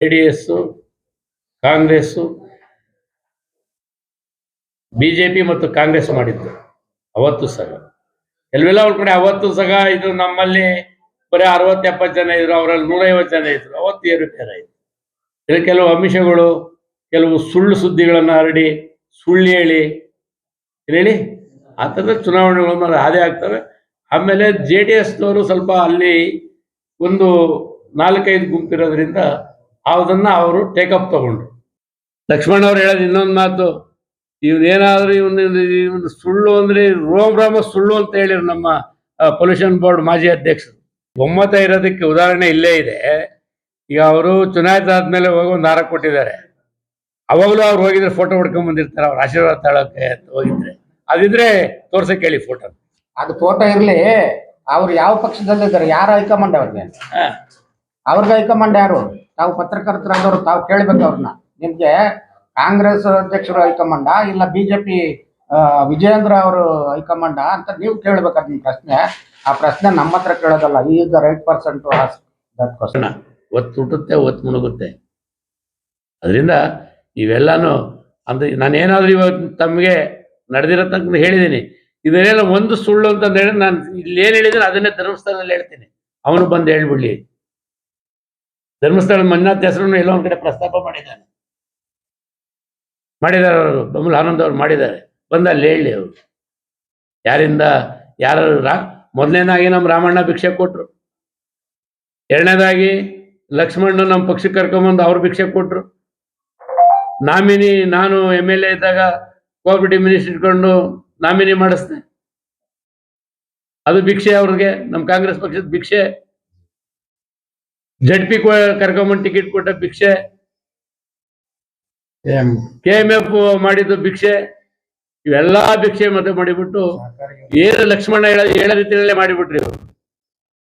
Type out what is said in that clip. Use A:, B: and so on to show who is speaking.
A: J D S Congress B ಮತ್ತು ಕಾಂಗ್ರೆಸ್ ಮಾಡಿದ್ದು. ಅವತ್ತು ಸಹ. ಎಲ್ವೆಲ್ಲ ಅವ್ರ ಕಡೆ ಅವತ್ತು ಸಹ ಇದು ನಮ್ಮಲ್ಲಿ ಬರೀ ಅರವತ್ತು ಎಪ್ಪತ್ತು ಜನ ಇದ್ರು, ಅವರಲ್ಲಿ ನೂರೈವತ್ತು ಜನ ಇದ್ರು. ಅವತ್ತು ಏರುಪೇರಾಯಿತು ಇದು ಕೆಲವು ಅಂಶಗಳು ಕೆಲವು ಸುಳ್ಳು ಸುದ್ದಿಗಳನ್ನು ಹರಡಿ, ಸುಳ್ಳು ಹೇಳಿ ಹೇಳಿ ಆ ಥರದ ಚುನಾವಣೆಗಳು ಹಾದೇ ಆಗ್ತವೆ ಆಮೇಲೆ ಜೆ ಡಿ ಎಸ್ನವರು ಸ್ವಲ್ಪ ಅಲ್ಲಿ ಒಂದು ನಾಲ್ಕೈದು ಗುಂಪಿರೋದ್ರಿಂದ ಅದನ್ನ ಅವರು ಟೇಕಪ್ ತಗೊಂಡ್ರು. ಲಕ್ಷ್ಮಣ್ ಅವ್ರು ಹೇಳೋದು ಇನ್ನೊಂದು ಮಾತು ಇವನೇನಾದ್ರೂ ಇವನ್ ಇವನು ಸುಳ್ಳು ಅಂದ್ರೆ ರೋಮ್ ರಾಮ ಸುಳ್ಳು ಅಂತ ಹೇಳಿರು ನಮ್ಮ ಪೊಲ್ಯೂಷನ್ ಬೋರ್ಡ್ ಮಾಜಿ ಅಧ್ಯಕ್ಷರು. ಒಮ್ಮತ ಇರೋದಕ್ಕೆ ಉದಾಹರಣೆ ಇಲ್ಲೇ ಇದೆ. ಈಗ ಅವರು ಚುನಾಯಿತ ಆದ್ಮೇಲೆ ಹೋಗಿ ಒಂದು ಹಾರ ಕೊಟ್ಟಿದ್ದಾರೆ. ಅವಾಗಲೂ ಅವ್ರು ಹೋಗಿದ್ರೆ ಫೋಟೋ ಹೊಡ್ಕೊಂಡ್ ಬಂದಿರ್ತಾರೆ ಅವ್ರ ಆಶೀರ್ವಾದ ತಾಳಕ್ಕೆ ಅಂತ ಹೋಗಿದ್ರೆ. ಅದಿದ್ರೆ ತೋರ್ಸಕ್ಕೆ ಹೇಳಿ ಫೋಟೋ
B: ಅದು ಫೋಟೋ ಇರಲಿ ಅವ್ರು ಯಾವ ಪಕ್ಷದಲ್ಲಿದ್ದಾರೆ ಯಾರು ಹೈಕಮಾಂಡ್ ಅವ್ರಿಗೆ? ಅವ್ರಿಗೆ ಹೈಕಮಾಂಡ್ ಯಾರು? ತಾವು ಪತ್ರಕರ್ತರಾದವ್ರು ತಾವು ಕೇಳ್ಬೇಕು ಅವ್ರನ್ನ. ನಿಮ್ಗೆ ಕಾಂಗ್ರೆಸ್ ಅಧ್ಯಕ್ಷರು ಹೈಕಮಾಂಡ ಇಲ್ಲ ಬಿಜೆಪಿ ವಿಜಯೇಂದ್ರ ಅವರು ಹೈಕಮಾಂಡ ಅಂತ ನೀವು ಕೇಳ್ಬೇಕಾದ್ ನಿಮ್ ಪ್ರಶ್ನೆ. ಆ ಪ್ರಶ್ನೆ ನಮ್ಮ ಹತ್ರ ಕೇಳೋದಲ್ಲ. ಈ the right person to ask that question
A: ಒತ್ತು ಹುಟ್ಟುತ್ತೆ, ಒತ್ತು ಮುಳುಗುತ್ತೆ ಅದರಿಂದ ಇವೆಲ್ಲಾನು ಅಂದ್ರೆ ನಾನೇನಾದ್ರೂ ಇವತ್ತು ತಮಗೆ ತನಕ ಹೇಳಿದ್ದೀನಿ. ಇದನ್ನೆಲ್ಲ ಒಂದು ಸುಳ್ಳು ಅಂತ ಹೇಳಿ ನಾನು ಇಲ್ಲಿ ಏನು ಹೇಳಿದ್ರೆ ಅದನ್ನೇ ಧರ್ಮಸ್ಥಳದಲ್ಲಿ ಹೇಳ್ತೀನಿ. ಅವನು ಬಂದು ಹೇಳ್ಬಿಡ್ಲಿ. ಧರ್ಮಸ್ಥಳ ಮಂಜುನಾಥ್ ಹೆಸರನ್ನು ಎಲ್ಲೋ ಒಂದ್ ಕಡೆ ಪ್ರಸ್ತಾಪ ಮಾಡಿದ್ದಾನೆ ಮಾಡಿದ್ದಾರೆ ಅವರು ಬೊಮ್ಮಲ ಆನಂದ್ ಅವ್ರು ಮಾಡಿದ್ದಾರೆ. ಬಂದ ಅಲ್ಲಿ ಹೇಳಿ ಅವರು. ಯಾರಿಂದ, ಯಾರು ರಾ, ಮೊದಲನೇದಾಗಿ ನಮ್ಮ ರಾಮಣ್ಣ ಭಿಕ್ಷೆ ಕೊಟ್ರು. ಎರಡನೇದಾಗಿ ಲಕ್ಷ್ಮಣ್ಣ ನಮ್ಮ ಪಕ್ಷಕ್ಕೆ ಕರ್ಕೊಂಬಂದು ಅವ್ರು ಭಿಕ್ಷೆ ಕೊಟ್ರು. ನಾಮಿನಿ, ನಾನು ಎಂ ಎಲ್ ಎ ಇದ್ದಾಗ ಕೋಆಪರೇಟಿವ್ ಮಿನಿಸ್ಟರ್ ಇಟ್ಕೊಂಡು ನಾಮಿನಿ ಮಾಡಿಸ್ದೆ. ಅದು ಭಿಕ್ಷೆ ಅವ್ರಿಗೆ, ನಮ್ಮ ಕಾಂಗ್ರೆಸ್ ಪಕ್ಷದ ಭಿಕ್ಷೆ. ಜಡ್ ಪಿ ಕರ್ಕೊಂಬಂದು ಟಿಕೆಟ್ ಕೊಟ್ಟ ಭಿಕ್ಷೆ. ಕೆ ಎಂ ಎಫ್ ಮಾಡಿದ್ದು ಭಿಕ್ಷೆ. ಇವೆಲ್ಲಾ ಭಿಕ್ಷೆ ಮತ್ತೆ ಮಾಡಿಬಿಟ್ಟು ಏನು ಲಕ್ಷ್ಮಣ ಹೇಳ ಹೇಳ ರೀತಿಯಲ್ಲೇ ಮಾಡಿಬಿಟ್ರಿ ಇವ್ರು.